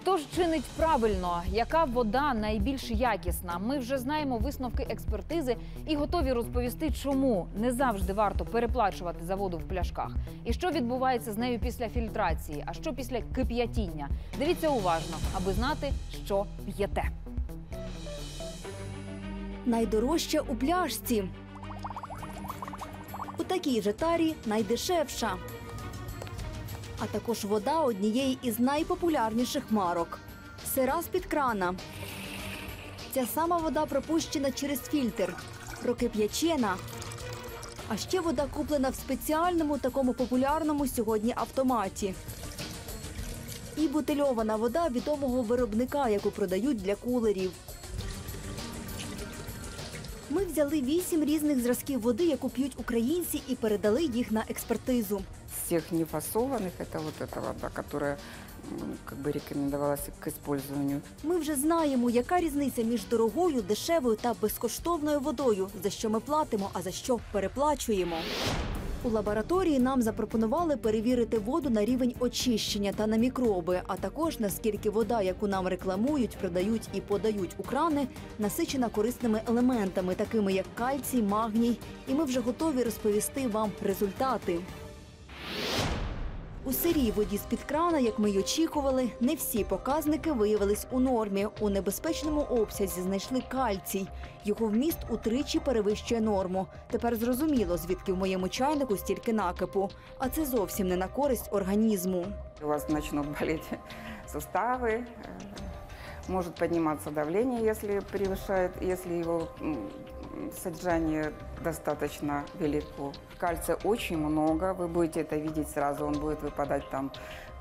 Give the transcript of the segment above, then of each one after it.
Хто ж чинить правильно? Яка вода найбільш якісна? Ми вже знаємо висновки експертизи і готові розповісти, чому не завжди варто переплачувати за воду в пляшках. І що відбувається з нею після фільтрації, а що після кип'ятіння. Дивіться уважно, аби знати, що п'єте. Найдорожча у пляшці. У такій же тарі найдешевша. А також вода однієї із найпопулярніших марок. Сира з-під крана. Ця сама вода пропущена через фільтр. Прокип'ячена. А ще вода куплена в спеціальному такому популярному сьогодні автоматі. І бутильована вода відомого виробника, яку продають для кулерів. Ми взяли вісім різних зразків води, яку п'ють українці, і передали їх на експертизу всех нефасованных это вот эта вода, которая м, как бы рекомендовалась к использованию. Ми вже знаємо, яка різниця між дорогою, дешевою та безкоштовною водою, за що ми платимо, а за що переплачуємо. У лабораторії нам запропонували перевірити воду на рівень очищення та на мікроби, а також наскільки вода, яку нам рекламують, продають і подають у крани, насичена корисними елементами, такими як кальцій, магній. І ми вже готові розповісти вам результати. У сирій воді з-під крана, як ми й очікували, не всі показники виявились у нормі. У небезпечному обсязі знайшли кальцій. Його вміст утричі перевищує норму. Тепер зрозуміло, звідки в моєму чайнику стільки накипу. А це зовсім не на користь організму. У вас начнут болеть суставы, э, может подниматься давление, если превышает, если его м, содержание достаточно велико. Кальция очень много, вы будете это видеть сразу, он будет выпадать там,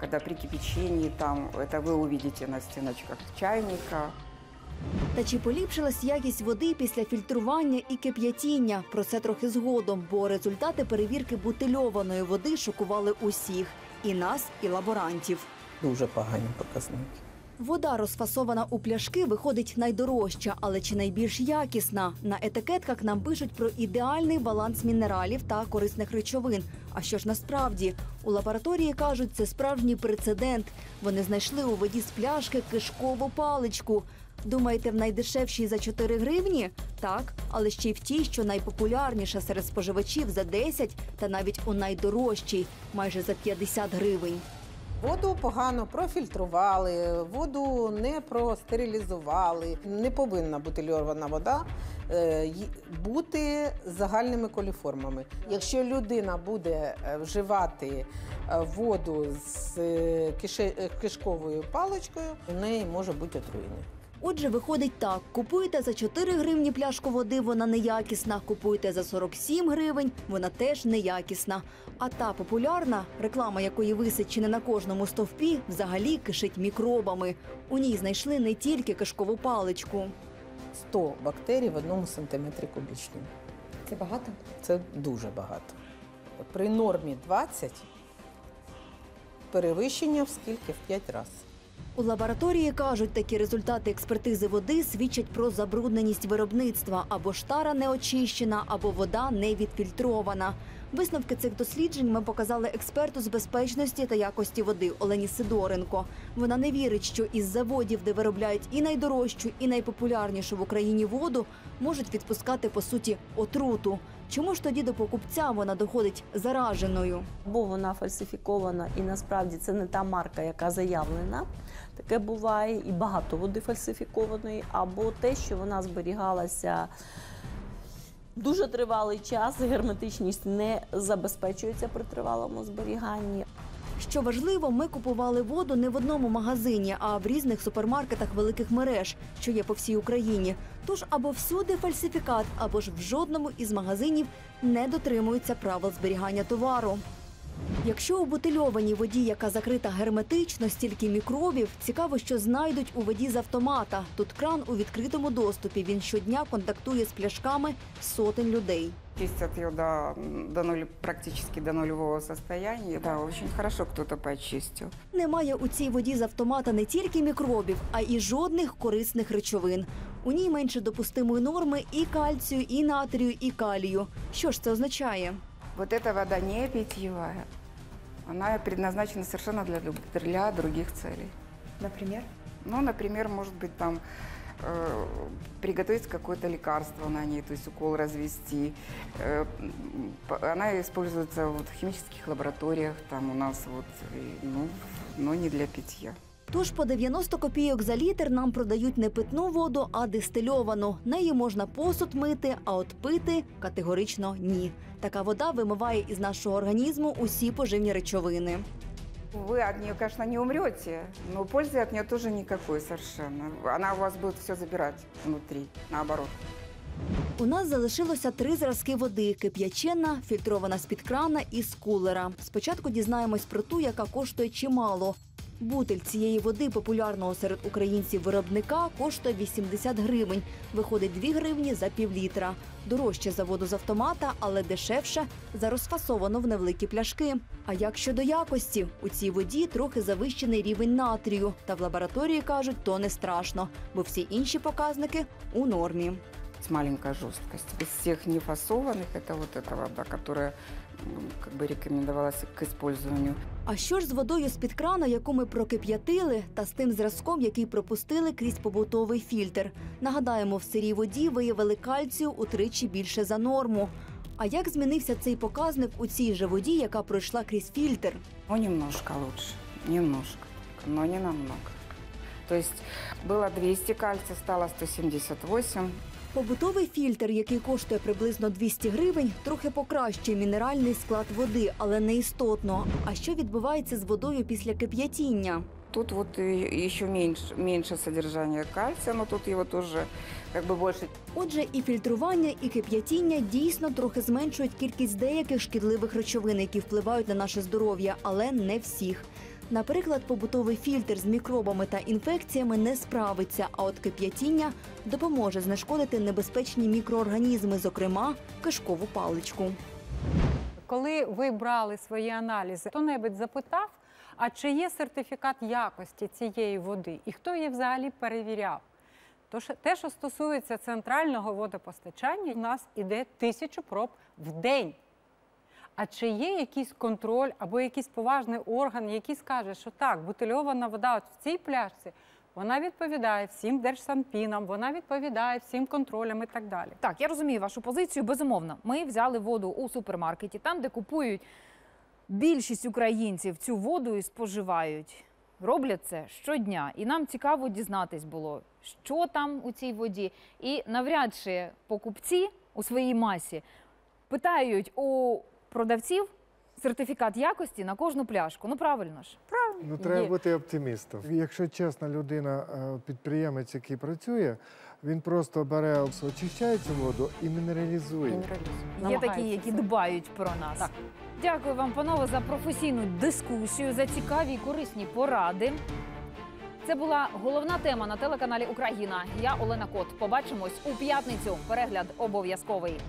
когда при кипячении, там, это вы увидите на стеночках чайника. Та чи поліпшилась якість води після фільтрування і кип'ятіння? Про це трохи згодом, бо результати перевірки бутильованої води шокували усіх і нас, і лаборантів. Дуже погані показники. Вода, розфасована у пляшки, виходить найдорожча, але чи найбільш якісна? На етикетках нам пишуть про ідеальний баланс мінералів та корисних речовин. А що ж насправді? У лабораторії кажуть, це справжній прецедент. Вони знайшли у воді з пляшки кишкову паличку. Думаєте, в найдешевшій за 4 гривні? Так, але ще й в тій, що найпопулярніша серед споживачів за 10, та навіть у найдорожчій майже за 50 гривень. Воду погано профільтрували, воду не простерилізували. Не повинна бути льорвана вода е, бути загальними коліформами. Якщо людина буде е, вживати е, воду з кишковою паличкою, у неї може бути отруєння. Отже, виходить так: купуєте за 4 гривні пляшку води, вона неякісна. Купуєте за 47 гривень, вона теж неякісна. А та популярна, реклама якої висить чи не на кожному стовпі, взагалі кишить мікробами. У ній знайшли не тільки кишкову паличку. 100 бактерій в одному сантиметрі кубічному. Це багато. Це дуже багато. При нормі 20 перевищення в скільки? В 5 разів. У лабораторії кажуть, такі результати експертизи води свідчать про забрудненість виробництва або ж тара не очищена, або вода не відфільтрована. Висновки цих досліджень ми показали експерту з безпечності та якості води Олені Сидоренко. Вона не вірить, що із заводів, де виробляють і найдорожчу, і найпопулярнішу в Україні воду, можуть відпускати по суті отруту. Чому ж тоді до покупця вона доходить зараженою? Або вона фальсифікована, і насправді це не та марка, яка заявлена. Таке буває, і багато води фальсифікованої, або те, що вона зберігалася дуже тривалий час, герметичність не забезпечується при тривалому зберіганні. Що важливо, ми купували воду не в одному магазині, а в різних супермаркетах великих мереж, що є по всій Україні. Тож або всюди фальсифікат, або ж в жодному із магазинів не дотримуються правил зберігання товару. Якщо у бутильованій воді, яка закрита герметично, стільки мікробів, цікаво, що знайдуть у воді з автомата. Тут кран у відкритому доступі. Він щодня контактує з пляшками сотень людей. Чистят ее до, до нуль, практически до нулевого состояния. Да, очень хорошо кто-то почистил. Немає у цій воді з автомата не тільки мікробів, а й жодних корисних речовин. У ній менше допустимої норми і кальцію, і натрію, і калію. Що ж це означає? Вот эта вода не питьевая. Она предназначена совершенно для, для других целей. Например? Ну, например, может быть, там э, приготовить какое-то лекарство на ней, то есть укол развести. Э, она используется вот в химических лабораториях, там у нас вот, и, ну, но не для питья. Тож по 90 копійок за літр нам продають не питну воду, а дистильовану. Нею можна посуд мити, а от пити категорично ні. Така вода вимиває із нашого організму усі поживні речовини. Вы от нее, конечно, не умрете, но пользы от нее тоже никакой совершенно. Она у вас будет все забирать внутри, наоборот. У нас залишилося три зразки води: кип'ячена, фільтрована з-під крана і з кулера. Спочатку дізнаємось про ту, яка коштує чимало. Бутиль цієї води популярного серед українців виробника коштує 80 гривень. Виходить 2 гривні за півлітра. Дорожче за воду з автомата, але дешевше за розфасовану в невеликі пляшки. А як щодо якості, у цій воді трохи завищений рівень натрію. Та в лабораторії кажуть, то не страшно, бо всі інші показники у нормі С маленькой жесткостью. Из всех нефасованных это вот эта вода, которая м, как бы рекомендовалась к использованию. А що ж з водою з-під крана, яку ми прокип'ятили, та з тим зразком, який пропустили крізь побутовий фільтр? Нагадаємо, в сирій воді виявили кальцію утричі більше за норму. А як змінився цей показник у цій же воді, яка пройшла крізь фільтр? Ну, немножко лучше, немножко, но не намного. То есть было 200 кальция, стало 178. Побутовий фільтр, який коштує приблизно 200 гривень, трохи покращує мінеральний склад води, але не істотно. А що відбувається з водою після кип'ятіння? Тут вот и еще меньше, меньше содержания кальция, но тут его тоже как бы больше. Отже, і фільтрування, і кип'ятіння дійсно трохи зменшують кількість деяких шкідливих речовин, які впливають на наше здоров'я, але не всіх. Наприклад, побутовий фільтр з мікробами та інфекціями не справиться, а от кип'ятіння допоможе знешкодити небезпечні мікроорганізми, зокрема кишкову паличку. Коли ви брали свої аналізи, хто-небудь запитав, а чи є сертифікат якості цієї води і хто її взагалі перевіряв? Тож те, що стосується центрального водопостачання, у нас іде тисячу проб в день. А чи є якийсь контроль або якийсь поважний орган, який скаже, що так, бутильована вода в цій пляшці, вона відповідає всім держсанпінам, вона відповідає всім контролям і так далі. Так, я розумію вашу позицію. Безумовно, ми взяли воду у супермаркеті, там, де купують більшість українців цю воду і споживають. Роблять це щодня, і нам цікаво дізнатись було, що там у цій воді. І навряд чи покупці у своїй масі питають у продавців сертифікат якості на кожну пляшку. Ну правильно ж. Правильно. Ну, треба Є. бути оптимістом. Якщо чесна людина, е, підприємець, який працює, він просто бере, очищає цю воду і мінералізує. Є такі, які дбають про нас. Так. Дякую вам, панове, за професійну дискусію, за цікаві і корисні поради. Це була головна тема на телеканалі Україна. Я Олена Кот. Побачимось у п'ятницю. Перегляд обов'язковий.